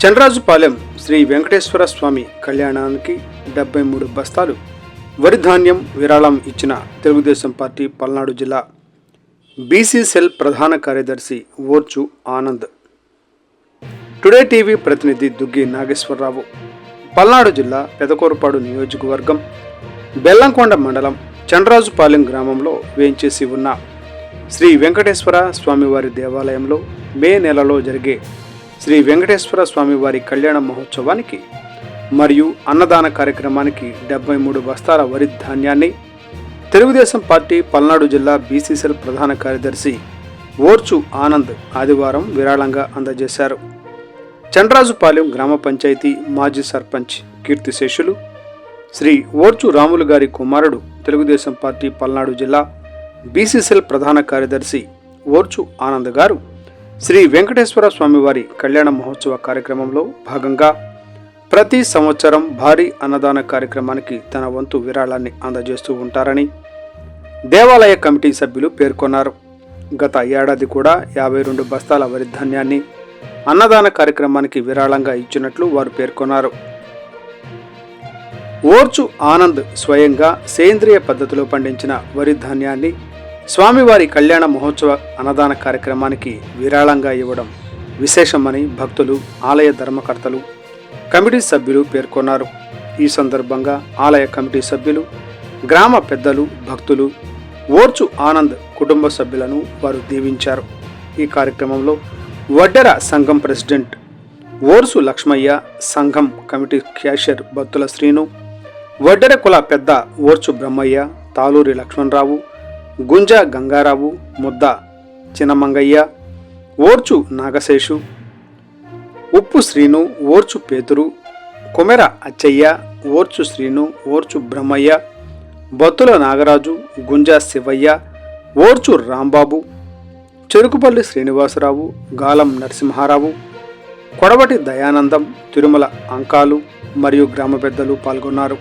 చంద్రరాజుపాలెం శ్రీ వెంకటేశ్వర స్వామి కళ్యాణానికి డెబ్బై మూడు బస్తాలు వరి ధాన్యం విరాళం ఇచ్చిన తెలుగుదేశం పార్టీ పల్నాడు జిల్లా బీసీ సెల్ ప్రధాన కార్యదర్శి ఓర్చు ఆనంద్. టుడే టీవీ ప్రతినిధి దుగ్గి నాగేశ్వరరావు. పల్నాడు జిల్లా పెదకూరుపాడు నియోజకవర్గం బెల్లంకొండ మండలం చండ్రాజుపాలెం గ్రామంలో వేయించేసి ఉన్న శ్రీ వెంకటేశ్వర స్వామివారి దేవాలయంలో మే నెలలో జరిగే శ్రీ వెంకటేశ్వర స్వామి వారి కళ్యాణ మహోత్సవానికి మరియు అన్నదాన కార్యక్రమానికి డెబ్బై మూడు బస్తాల వరి ధాన్యాన్ని తెలుగుదేశం పార్టీ పల్నాడు జిల్లా బీసీసీఎల్ ప్రధాన కార్యదర్శి ఓర్చు ఆనంద్ ఆదివారం విరాళంగా అందజేశారు. చండ్రాజుపాలెం గ్రామ పంచాయతీ మాజీ సర్పంచ్ కీర్తిశేషులు శ్రీ ఓర్చు రాములు గారి కుమారుడు తెలుగుదేశం పార్టీ పల్నాడు జిల్లా బీసీసీఎల్ ప్రధాన కార్యదర్శి ఓర్చు ఆనంద్ గారు శ్రీ వెంకటేశ్వర స్వామివారి కళ్యాణ మహోత్సవ కార్యక్రమంలో భాగంగా ప్రతి సంవత్సరం భారీ అన్నదాన కార్యక్రమానికి తన వంతు విరాళాన్ని అందజేస్తూ ఉంటారని దేవాలయ కమిటీ సభ్యులు పేర్కొన్నారు. గత ఏడాది కూడా యాభై రెండు బస్తాల వరి ధాన్యాన్ని అన్నదాన కార్యక్రమానికి విరాళంగా ఇచ్చినట్లు వారు పేర్కొన్నారు. ఓర్చు ఆనంద్ స్వయంగా సేంద్రియ పద్ధతిలో పండించిన వరి ధాన్యాన్ని స్వామివారి కళ్యాణ మహోత్సవ అన్నదాన కార్యక్రమానికి విరాళంగా ఇవ్వడం విశేషమని భక్తులు ఆలయ ధర్మకర్తలు కమిటీ సభ్యులు పేర్కొన్నారు. ఈ సందర్భంగా ఆలయ కమిటీ సభ్యులు గ్రామ పెద్దలు భక్తులు ఓర్చు ఆనంద్ కుటుంబ సభ్యులను వారు దీవించారు. ఈ కార్యక్రమంలో వడ్డెర సంఘం ప్రెసిడెంట్ ఓర్సు లక్ష్మయ్య సంఘం కమిటీ క్యాషియర్ భక్తుల శ్రీను వడ్డెర కుల పెద్ద ఓర్చు బ్రహ్మయ్య తాలూరి లక్ష్మణరావు గుంజ గంగారావు ముద్ద చినమంగయ్య ఓర్చు నాగశేషు ఉప్పు శ్రీను ఓర్చు పేతురు కొమెర అచ్చయ్య ఓర్చు శ్రీను ఓర్చు బ్రహ్మయ్య బత్తుల నాగరాజు గుంజా శివయ్య ఓర్చు రాంబాబు చెరుకుపల్లి శ్రీనివాసరావు గాలం నరసింహారావు కొడవటి దయానందం తిరుమల అంకాలు మరియు గ్రామ పెద్దలు పాల్గొన్నారు.